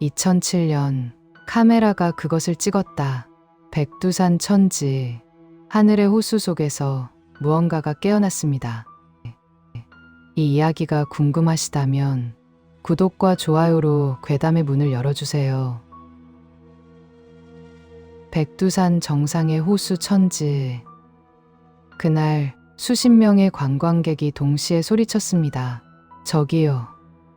2007년 카메라가 그것을 찍었다. 백두산 천지. 하늘의 호수 속에서 무언가가 깨어났습니다. 이 이야기가 궁금하시다면 구독과 좋아요로 괴담의 문을 열어주세요. 백두산 정상의 호수 천지. 그날 수십 명의 관광객이 동시에 소리쳤습니다. 저기요.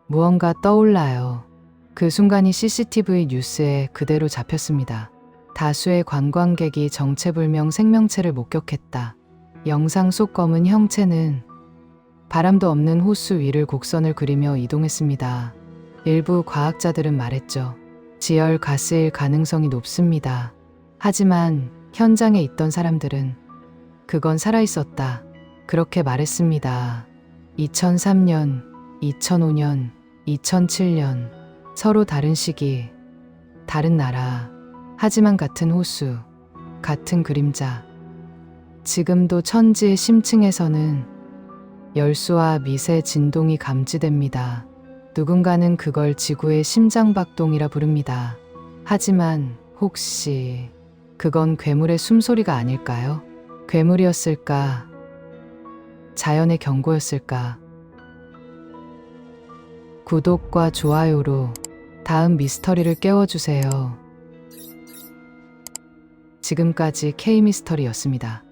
무언가 떠올라요. 그 순간이 CCTV 뉴스에 그대로 잡혔습니다. 다수의 관광객이 정체불명 생명체를 목격했다. 영상 속 검은 형체는 바람도 없는 호수 위를 곡선을 그리며 이동했습니다. 일부 과학자들은 말했죠. 지열 가스일 가능성이 높습니다. 하지만 현장에 있던 사람들은 그건 살아있었다. 그렇게 말했습니다. 2003년, 2005년, 2007년, 서로 다른 시기, 다른 나라, 하지만 같은 호수, 같은 그림자. 지금도 천지의 심층에서는 열수와 미세 진동이 감지됩니다. 누군가는 그걸 지구의 심장박동이라 부릅니다. 하지만 혹시 그건 괴물의 숨소리가 아닐까요? 괴물이었을까? 자연의 경고였을까? 구독과 좋아요로 다음 미스터리를 깨워주세요. 지금까지 K미스터리였습니다.